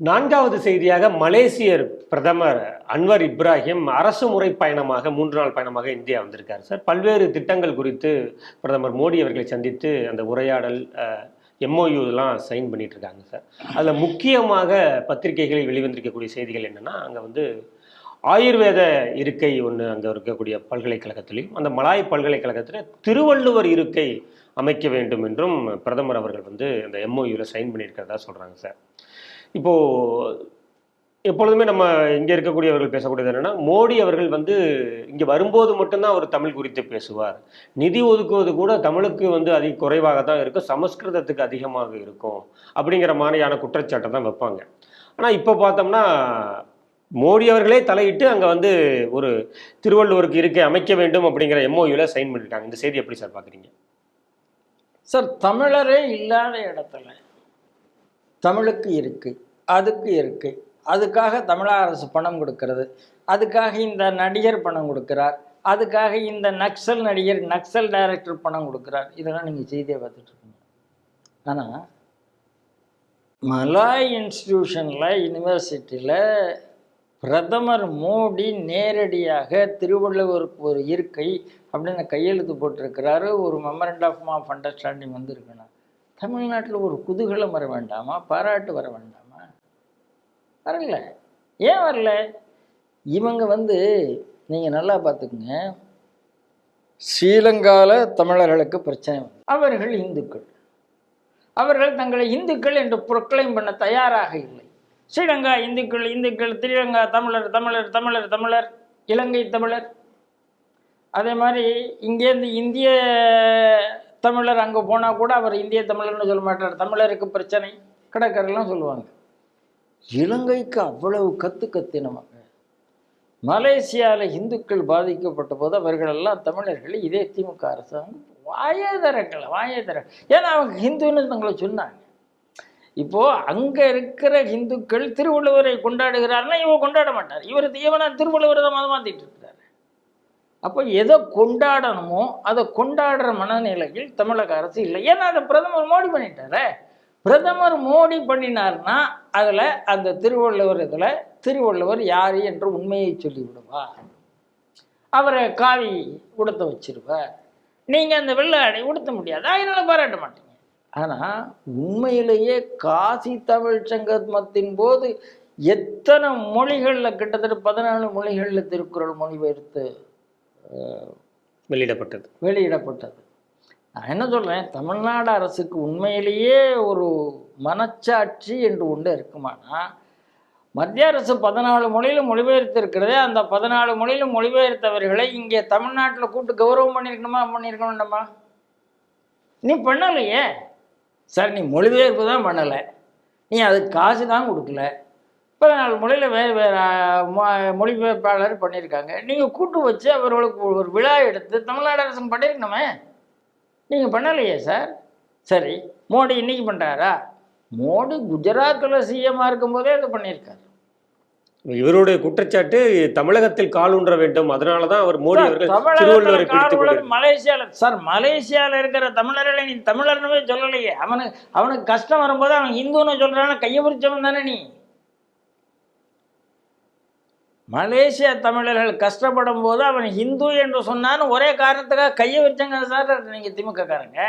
நான்காவது செய்தியாக மலேசியர் பிரதமர் அன்வர் இப்ராஹிம் அரசு முறை பயணமாக மூன்று நாள் பயணமாக இந்தியா வந்திருக்கார் சார். பல்வேறு திட்டங்கள் குறித்து பிரதமர் மோடி அவர்களை சந்தித்து அந்த உரையாடல் எம்ஓயுலாம் சைன் பண்ணிட்டு இருக்காங்க சார். அதில் முக்கியமாக பத்திரிகைகளில் வெளிவந்திருக்கக்கூடிய செய்திகள் என்னன்னா அங்கே வந்து ஆயுர்வேத இருக்கை ஒன்று அங்கே இருக்கக்கூடிய பல்கலைக்கழகத்திலையும் அந்த மலாய் பல்கலைக்கழகத்தில் திருவள்ளுவர் இருக்கை அமைக்க வேண்டும் என்றும் பிரதமர் அவர்கள் வந்து அந்த எம்ஓயூவில் சைன் பண்ணியிருக்கிறதா சொல்கிறாங்க சார். இப்போது எப்பொழுதுமே நம்ம இங்கே இருக்கக்கூடியவர்கள் பேசக்கூடியது என்னென்னா மோடி அவர்கள் வந்து இங்கே வரும்போது மட்டும்தான் அவர் தமிழ் குறித்து பேசுவார். நிதி ஒதுக்குவது கூட தமிழுக்கு வந்து அதிக குறைவாக தான் இருக்கும் சமஸ்கிருதத்துக்கு அதிகமாக இருக்கும் அப்படிங்கிற மாதிரியான குற்றச்சாட்டை தான் வைப்பாங்க. ஆனால் இப்போ பார்த்தோம்னா மோடி அவர்களே தலையிட்டு அங்கே வந்து ஒரு திருவள்ளுவருக்கு இருக்கை அமைக்க வேண்டும் அப்படிங்கிற எம்ஓயூவில் சைன் பண்ணிட்டாங்க. இந்த செய்தி எப்படி சார் பார்க்குறீங்க சார் தமிழரே இல்லாத இடத்துல தமிழுக்கு இருக்குது அதுக்கு இருக்கு. அதுக்காக தமிழக அரசு பணம் கொடுக்கறது. அதுக்காக இந்த நடிகர் பணம் கொடுக்கிறார். அதுக்காக இந்த நக்சல் நடிகர் நக்சல் டைரக்டர் பணம் கொடுக்குறார். இதெல்லாம் நீங்கள் செய்தியை பார்த்துட்டு இருக்கீங்க. ஆனால் மலாய் இன்ஸ்டிடியூஷனில் யூனிவர்சிட்டியில் பிரதமர் மோடி நேரடியாக திருவள்ளுவருக்கு ஒரு இருக்கை அப்படின்னு கையெழுத்து போட்டிருக்கிறாரு. ஒரு மெமரண்ட் ஆஃப் ஆஃப் அண்டர்ஸ்டாண்டிங் வந்து தமிழ்நாட்டில் ஒரு குதூகலம் வர வேண்டாமா? பாராட்டு வர வேண்டாமா? வரல. ஏன் வரல? இவங்க வந்து நீங்கள் நல்லா பார்த்துக்குங்க. ஸ்ரீலங்காவில் தமிழர்களுக்கு பிரச்சனை அவர்கள் இந்துக்கள். அவர்கள் தங்களை இந்துக்கள் என்று புரொக்ளைம் பண்ண தயாராக இல்லை. ஸ்ரீலங்கா இந்துக்கள் இந்துக்கள் ஸ்ரீலங்கா தமிழர் தமிழர் தமிழர் தமிழர் இலங்கை தமிழர். அதே மாதிரி இங்கேருந்து இந்திய தமிழர் அங்கே போனால் கூட அவர் இந்திய தமிழர்னு சொல்ல மாட்டார். தமிழருக்கு பிரச்சனை. கடற்கரைலாம் சொல்லுவாங்க. இலங்கைக்கு அவ்வளவு கத்து கத்தினவங்க. மலேசியாவில் இந்துக்கள் பாதிக்கப்பட்ட போது அவர்களெல்லாம் தமிழர்கள் இதே திமுக அரசாங்கம் வாயே திறக்கல வாயே ஏன்னா அவங்க ஹிந்துன்னு தங்களை சொன்னாங்க. இப்போது அங்கே இருக்கிற இந்துக்கள் திருவள்ளுவரை கொண்டாடுகிறாருன்னா இவன் கொண்டாட மாட்டார். இவர் இவனை திருவள்ளுவரை தான் மதம் மாத்திட்டு இருக்கிறார். அப்போ எதை கொண்டாடணுமோ அதை கொண்டாடுற மனநிலையில் தமிழக அரசு இல்லை. ஏன்னா அதை பிரதமர் மோடி பண்ணிட்டாரே. பிரதமர் மோடி பண்ணினார்னா அதில் அந்த திருவள்ளுவர் இதில் திருவள்ளுவர் யார் என்று உண்மையை சொல்லிவிடுவார் அவரை காவி உடுத்த வச்சிருவார். நீங்கள் அந்த வெள்ளாடை உடுத்த முடியாது. அதனால பாராட்ட மாட்டீங்க. ஆனால் உண்மையிலேயே காசி தமிழ் சங்கமத்தின் போது எத்தனை மொழிகளில் கிட்டத்தட்ட பதினாலு மொழிகளில் திருக்குறள் மொழிபெயர்த்து வெளியிடப்பட்டது. வெளியிடப்பட்டது. நான் என்ன சொல்கிறேன் தமிழ்நாடு அரசுக்கு உண்மையிலேயே ஒரு மனச்சாட்சி என்று ஒன்று இருக்குமானா? மத்திய அரசு பதினாலு மொழியில் மொழிபெயர்த்து இருக்கிறதே அந்த பதினாலு மொழியில் மொழிபெயர்த்தவர்களை இங்கே தமிழ்நாட்டில் கூப்பிட்டு கௌரவம் பண்ணியிருக்கணுமா? பண்ணியிருக்கணும்டம்மா. நீ பண்ணலையே. சார் நீ மொழிபெயர்ப்பு தான் பண்ணலை. நீ அதுக்கு காசு தான் கொடுக்கல. பதினாலு மொழியில் வேறு வேறு மொழிபெயர்ப்பாளர் பண்ணியிருக்காங்க. நீங்கள் கூட்டு வச்சு அவர்களுக்கு ஒரு விழா எடுத்து தமிழ்நாடு அரசு பண்ணியிருக்கணுமே? நீங்கள் பண்ணலையே சார்? சரி மோடி இன்னைக்கு பண்ணுறாரா மோடி குஜராத்தில் சிஎம்மாக இருக்கும்போதே அதை பண்ணியிருக்காரு. இவருடைய குற்றச்சாட்டு தமிழகத்தில் கால் ஊன்ற வேண்டும். அதனால தான் அவர் மோடி அவர்கள் திருவள்ளுவரை மலேசியாவில் சார் மலேசியாவில் இருக்கிற தமிழர்களை நீ தமிழர்னவே சொல்லலையே. அவனுக்கு அவனுக்கு கஷ்டம் வரும்போது அவன் இந்துன்னு சொல்றான கையை பிடிச்சவன் தானே நீ? மலேசியா தமிழர்கள் கஷ்டப்படும் போது அவன் ஹிந்து என்று சொன்னான்னு ஒரே காரணத்துக்காக கையை வச்சங்க சார் நீங்க திமுக காரங்க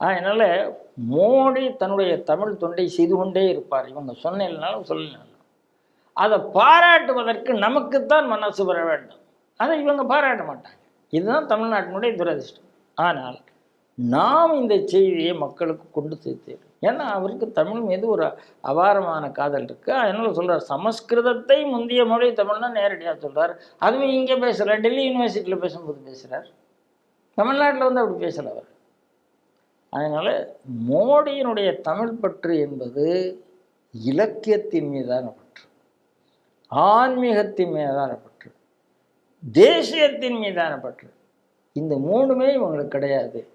அதனால மோடி தன்னுடைய தமிழ் தொண்டை செய்து கொண்டே இருப்பார். இவங்க சொன்னாலும் சொல்லினாலும் அதை பாராட்டுவதற்கு நமக்குத்தான் மனசு வர வேண்டும். அதை இவங்க பாராட்ட மாட்டாங்க. இதுதான் தமிழ்நாட்டினுடைய துரதிர்ஷ்டம். ஆனால் நாம் இந்த செய்தியை மக்களுக்கு கொண்டு சேர்த்தேன் ஏன்னா அவருக்கு தமிழ் மீது ஒரு அபாரமான காதல் இருக்கு. அதனால சொல்றார் சமஸ்கிருதத்தை முந்தைய மொழி தமிழ்னா நேரடியாக சொல்றார். அதுவும் இங்கே பேசுகிறார் டெல்லி யூனிவர்சிட்டியில் பேசும்போது பேசுகிறார் தமிழ்நாட்டில் வந்து அப்படி பேசல அவர். அதனால மோடியினுடைய தமிழ் பற்று என்பது இலக்கியத்தின் மீதான பற்று. ஆன்மீகத்தின் மீதான பற்று. தேசியத்தின் மீதான பற்று. இந்த மூணுமே இவங்களுக்கு கிடையாது.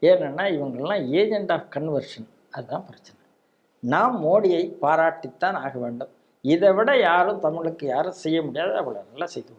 ஏன்னா இவங்கெல்லாம் ஏஜெண்ட் ஆஃப் கன்வர்ஷன் அதுதான் பிரச்சனை. நாம் மோடியை பாராட்டித்தான் ஆக வேண்டும். இதை விட யாரும் தமிழுக்கு யாரும் செய்ய முடியாது. அவ்வளோ நல்லா செய்து